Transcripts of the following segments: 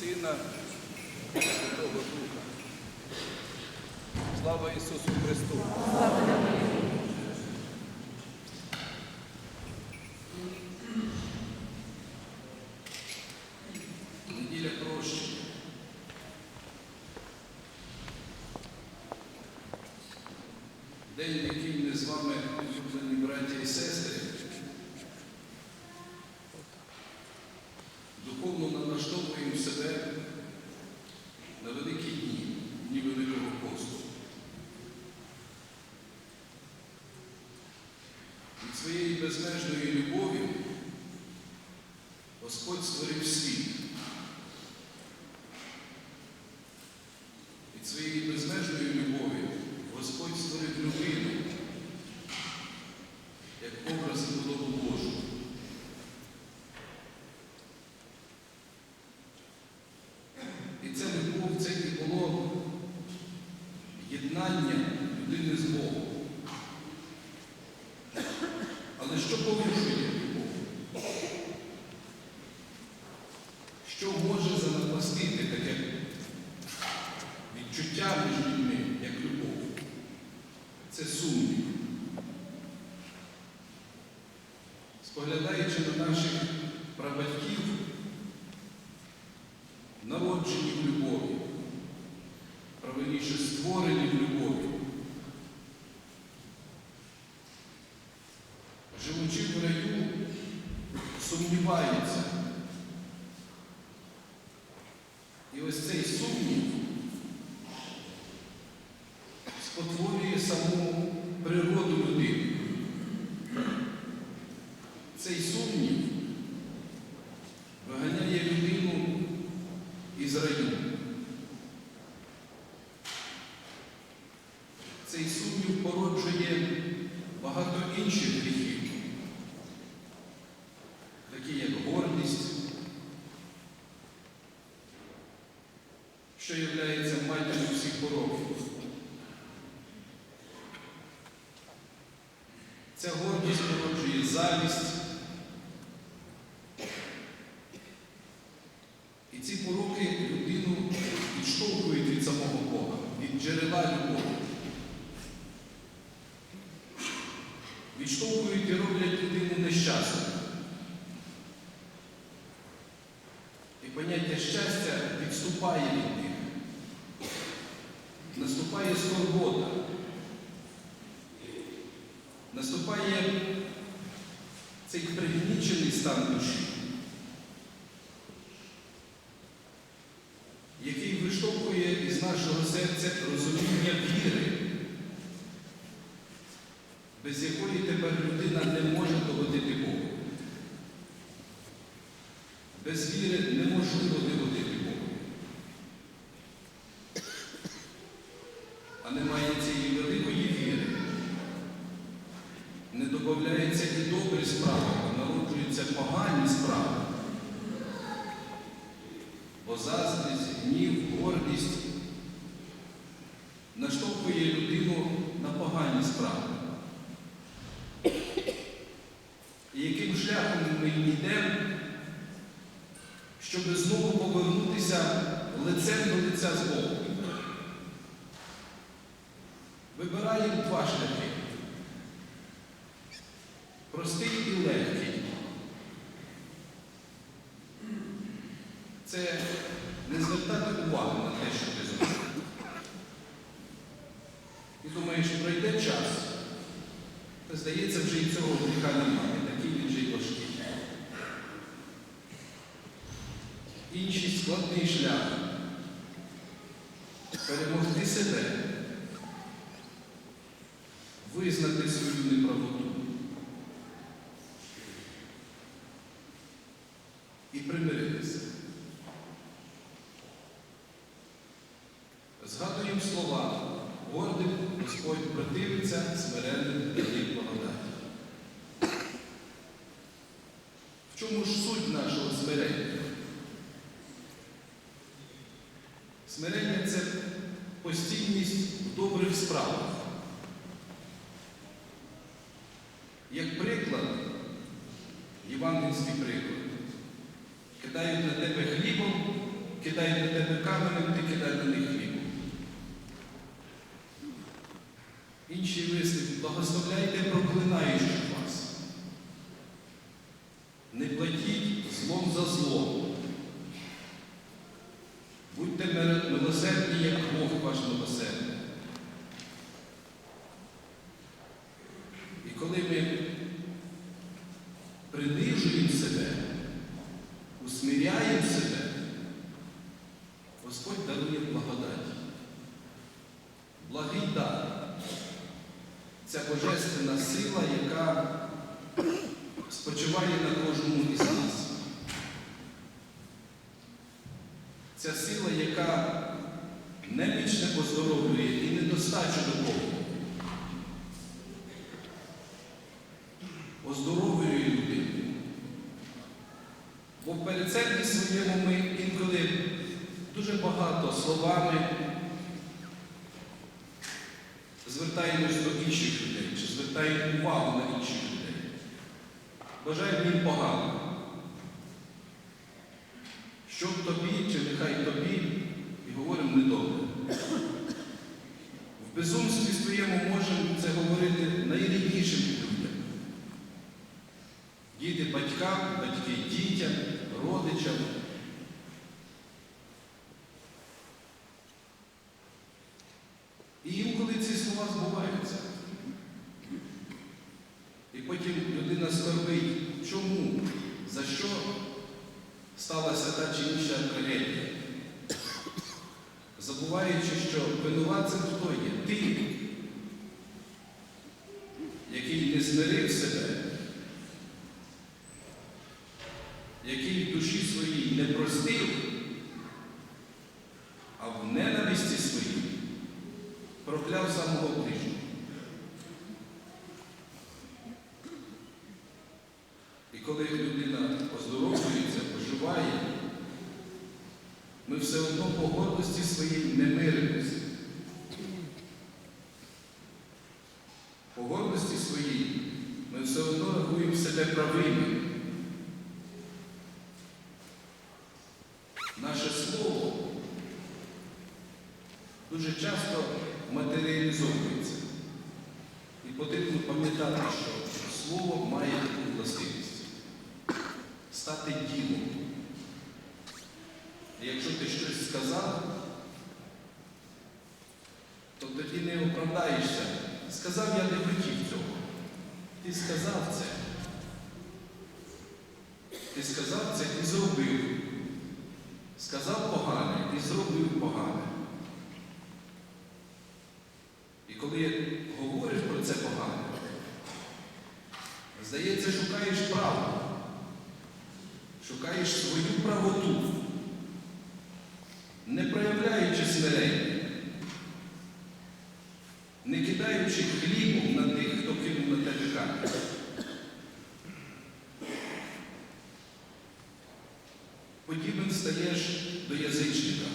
Сина і Святого Духа. Слава Ісусу Христу! Неділя прощення. День, в який ми з вами, улюблені браті і сестри, духовно налаштовуємо себе на великі дні, дні Великого посту. Від своєї безмежної любові Господь створив світ. Від своєї безмежної любові Господь створив людину як образ і подобу Божу. І ця любов це і було єднання людини з Богом. Але що порушує любов? Що може занапастити таке відчуття між людьми, як любов? Це сумнів. Споглядаючи на наших прабатьків, народжені в любові, правильніше створені в любові, живучи в раю, сумніваються. І ось цей сумнів спотворює саму природу людини. Цей сумнів виганяє людину із раю. Цей сумнів породжує багато інших гріхів, такі як гордість, що є матір'ю всіх пороків. Ця гордість породжує завість. І ці пороки людину відштовхують від самого Бога, від джерела любові. Відштовхують і роблять людину нещасною. І поняття щастя відступає від них. Наступає скорбота. Наступає цей пригнічений стан душі, який виштовхує із нашого серця розуміння віри, без якої тепер людина не може догодити Богу. Без віри неможливо догодити Богу. А немає цієї великої віри. Не додається і добрі справи, а народжуються погані справи. Бо заздрість, гнів, гордість наштовхує людину на погані справи. І яким шляхом ми йдемо, щоб знову повернутися лицем до лиця з Богом? Вибираємо два шляхи. Простий і легкий. Це не звертати увагу на те, що ти зробив. І думаєш, пройде час, та здається, вже і цього гріха немає, такий він же й важкий. Складний шлях перемогти себе, визнати свою неправоту. і примиритися. Згадуємо слова, гордим Господь противиться, смиренним дає благодаті. В чому ж суть нашого смирення? Смирення це постійність в добрих справах. Як приклад, євангельський приклад, кидають на тебе хлібом, кидають на тебе каменем, ти кидай на них хлібом. Інший вислів, благословляйте проклинаючих вас. Не платіть злом за зло. Будьте мир- милосердні, як Бог ваш милосердний. І коли ми принижуємо себе, усміряємо себе, Господь дарує благодать. Благий дар. Ця божественна сила, яка спочиває на кожному із нас. Ця сила, яка немічне оздоровлює і недостачу доповнює. Оздоровлює людину. Бо в перецепті своєму ми інколи дуже багато словами звертаємось до інших чи увагу на інших людей. Бажаємо їм погано. Щоб тобі, чи нехай тобі, і говоримо недобре. В безумстві своєму можемо це говорити найріднішим людям. Діти батькам, батьки дітям, родичам. І інколи ці слова збуваються. І потім людина скорбить, чому, за що сталася та чи інша трагедія. Забуваючи, що винуватцем хто є? Ти, який не змирив себе, який в душі своїй не простив, а в ненависті своїй прокляв самого ближнього. І коли людина оздоровлюється, поживає, ми все одно по гордості своїй не миримося. По гордості своїй ми все одно рахуємо себе правими. Наше слово дуже часто матеріалізовується. І потрібно пам'ятати, що слово має таку властивість стати ділом. Якщо ти щось сказав, то тоді не оправдаєшся. Сказав, я не хотів цього. Ти сказав це. Ти сказав це і зробив. Сказав погане і зробив погане. І коли говориш про це погане, здається, шукаєш правду, шукаєш свою правоту, не проявляючи смирення, не кидаючи хлібом на тих, хто кинув на тебе камінь. Подібним стаєш до язичника,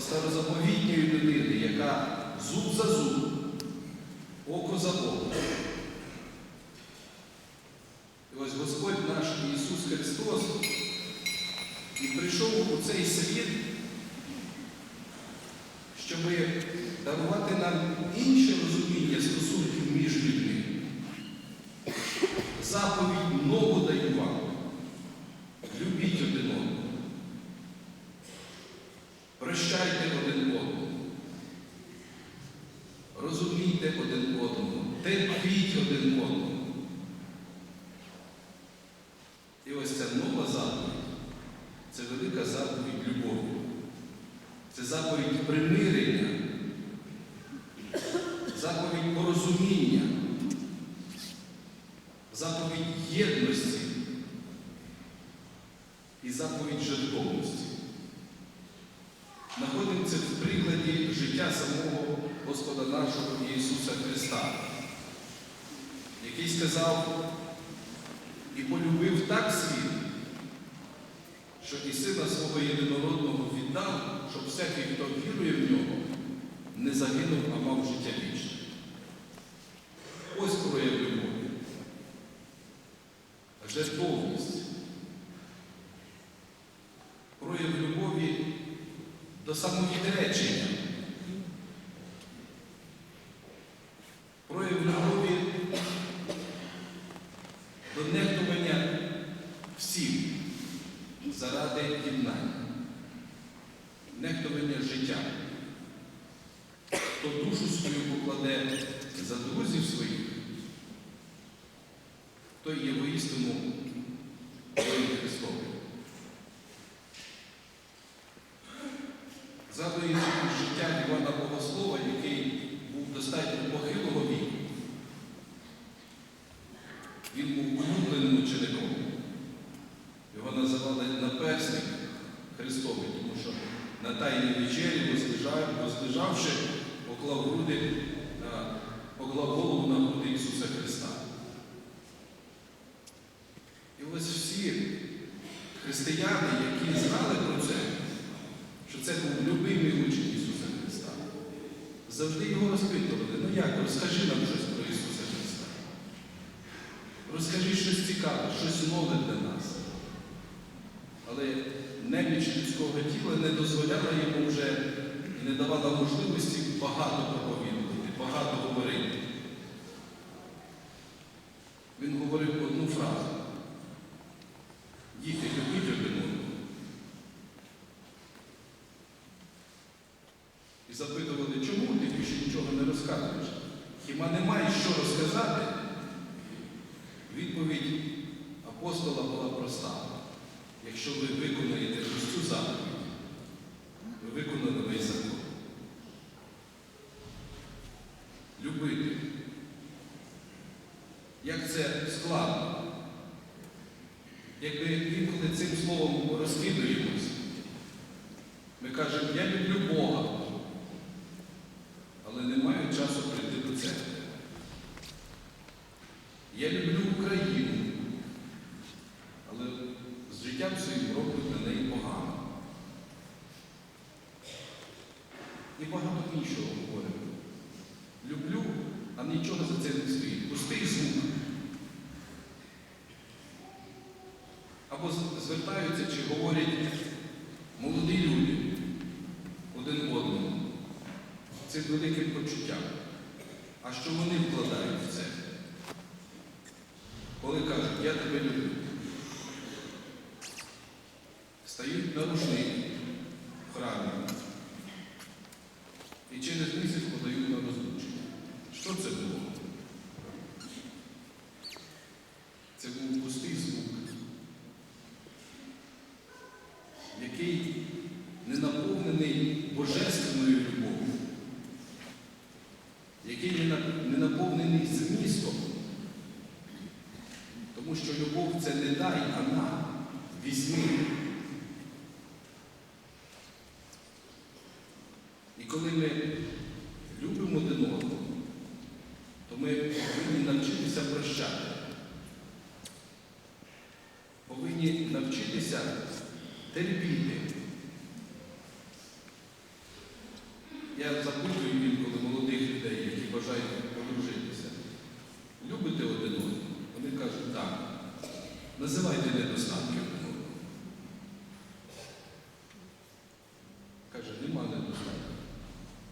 старозаповітньої людини, яка зуб за зуб, око за око. І ось Господь наш Ісус Христос і прийшов у цей світ, щоб дарувати нам інше розуміння стосунків між людьми. Заповідь нову даю вам. Любіть один одного. Прощайте один одного. Розумійте один одного. Терпіть один одного. І ось ця нова заповідь це велика заповідь любові. Це заповідь примирення, заповідь порозуміння, заповідь єдності і заповідь жертовності. Знаходимо в прикладі життя самого Господа нашого Ісуса Христа, який сказав і полюбив так світ, що і сина свого єдинородного віддав, щоб всякий, хто вірує в нього, не загинув, а мав життя вічне. Ось прояв любові. Жертовність. прояв любові до самовідречення, прояв любові до нехтування всім заради єднання, нехтування життя. Хто душу свою покладе за друзів своїх, той є воістину воїн Христовий. Згадується життя Івана Богослова, який був достатньо похилого віку. Він був улюбленим учеником. Його називали наперсник Христовий, тому що на тайній вечері, возлежав- возлежавши, поклав груди на, поклав голову на груди Ісуса Христа. І ось всі християни, які знали про це, що це був любимий учень Ісуса Христа, завжди його розпитували, ну як, розкажи нам щось про Ісуса Христа. Розкажи щось цікаве, щось нове для нас. Але неміч людського тіла не дозволяла йому вже і не давала можливості багато проповідувати, багато говорити. словом Або звертаються чи говорять молоді люди один одному цим великим почуттям. А що вони вкладають в це? Коли кажуть, я тебе люблю, стають на рушник в храмі і через місяць подають на розлучення. Що це було? Це був пустий звук, який не наповнений божественною любов'ю, який не наповнений змістом. Тому що любов це не дай, а на, візьми. І коли ми любимо один одного, то ми повинні навчитися прощати. Повинні навчитися терпіти. Я запитую інколи молодих людей, які бажають одружитися. Любите один одного? Вони кажуть, так. Називайте недостатки один одного. Каже, нема недостатків.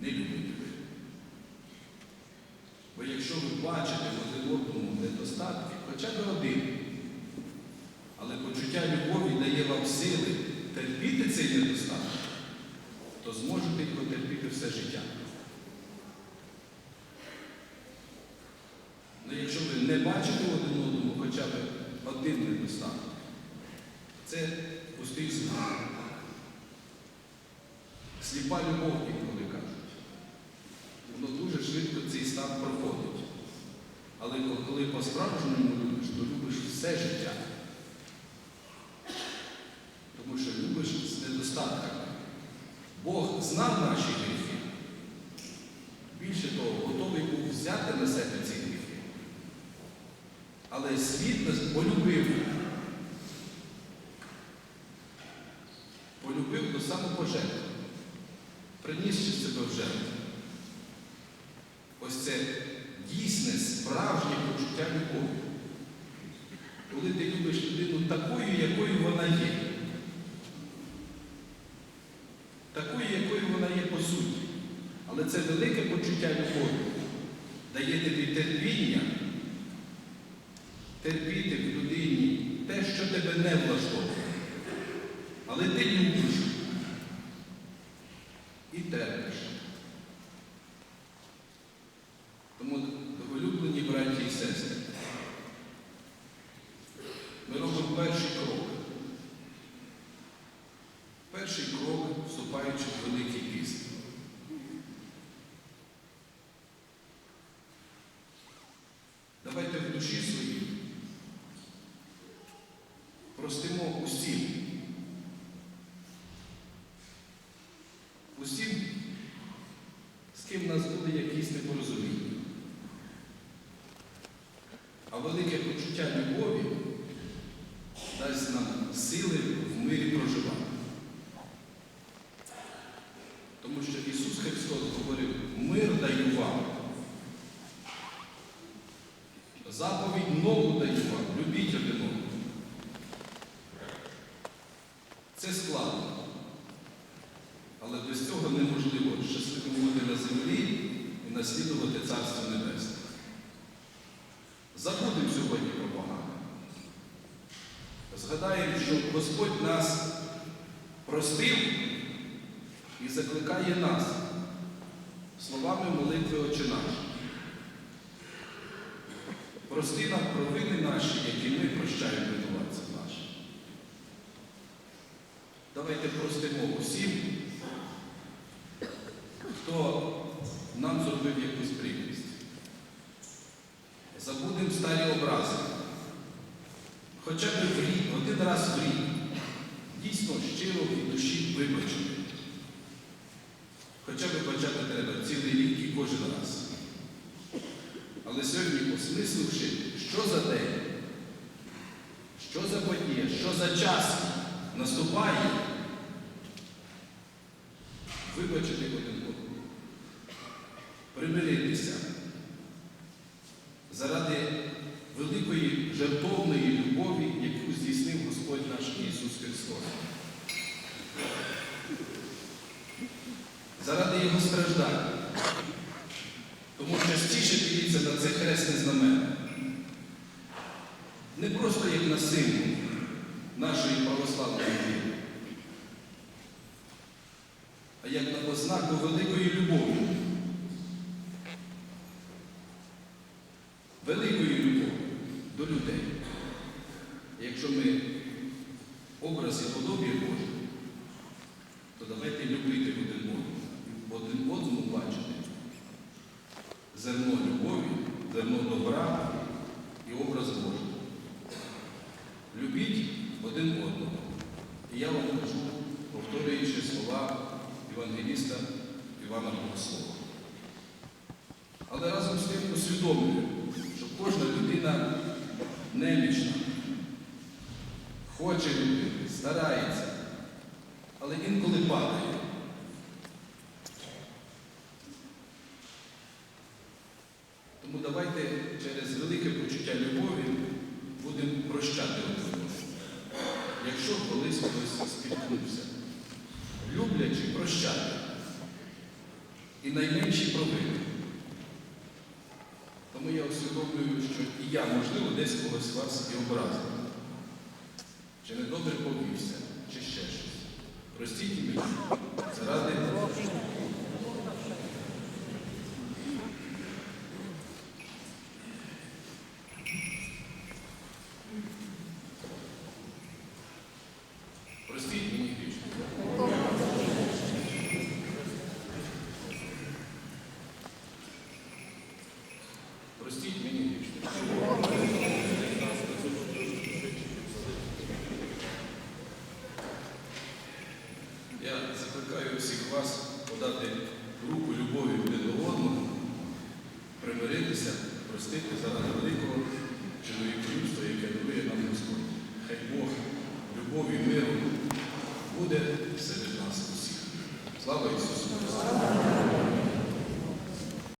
Не любите ви. Бо якщо ви бачите в один одному недостатки, хоча б один, але почуття любові дає вам сили терпіти цей недостаток, то зможете його терпіти все життя. Ну, якщо ви не бачите один одному хоча б один недостаток, це пустий звук. Сліпа любов, інколи кажуть. Воно дуже швидко цей стан проходить. Але коли по-справжньому любиш, то любиш все життя. але світ полюбив. Полюбив до самопожертви, принісши себе в жертву. Ось це дійсне, справжнє почуття любові. Коли ти любиш людину такою, якою вона є. Такою, якою вона є по суті. Але це велике почуття любові дає тобі терпіння. Тебе не влаштовує. Але ти любиш і терпиш. Тому, улюблені браті і сестри, ми робимо перший крок. Перший крок, вступаючи в Великий піст. Давайте в душі своїй простимо усім. Усім, з ким в нас буде якісь непорозуміння. А велике почуття любові дасть нам сили в мирі проживати. Тому що Ісус Христос говорив, мир даю вам. Заповідь нову даю вам, любіть один одного. Це складно. Але без цього неможливо щасливо бути на землі наслідувати Царство Небесне. Забудемо сьогодні про погане. Згадаємо, що Господь нас простив і закликає нас словами молитви Отче наш. Прости нам провини наші, які ми прощаємо винуватцям нашим. Давайте простимо усім, хто нам зробив якусь прикрість. Забудемо старі образи. Хоча б в рік, один раз в рік. Дійсно щиро від душі вибачити. Хоча б почати треба цілий рік і кожен раз. Але сьогодні, осмисливши, що за день, що за подія, що за час наступає, вибачити один одного, примиритися заради великої жертовної любові, яку здійснив Господь наш Ісус Христос. Заради Його страждань. Тому частіше дивіться на це хресне знамення. Не просто як на символ нашої православної віри, а як на ознаку великої любові. Великої любові до людей. Якщо ми образ і подобі Божі, то давайте любити один одного. Один одному бачити зерно любові, зерно добра і образ Божий. Любіть один одного. І я вам кажу, повторюючи слова Євангеліста Івана Богослова. Але разом з тим усвідомлюю, що кожна людина немічна, хоче любити, старається, але інколи падає. Тому давайте через велике почуття любові будемо прощати одного. Якщо колись хтось спіткнувся, люблячи прощати і найменші провини. Тому я усвідомлюю, що і я, можливо, десь когось вас і образив. Чи недобре повівся, чи ще щось. Простіть мені, заради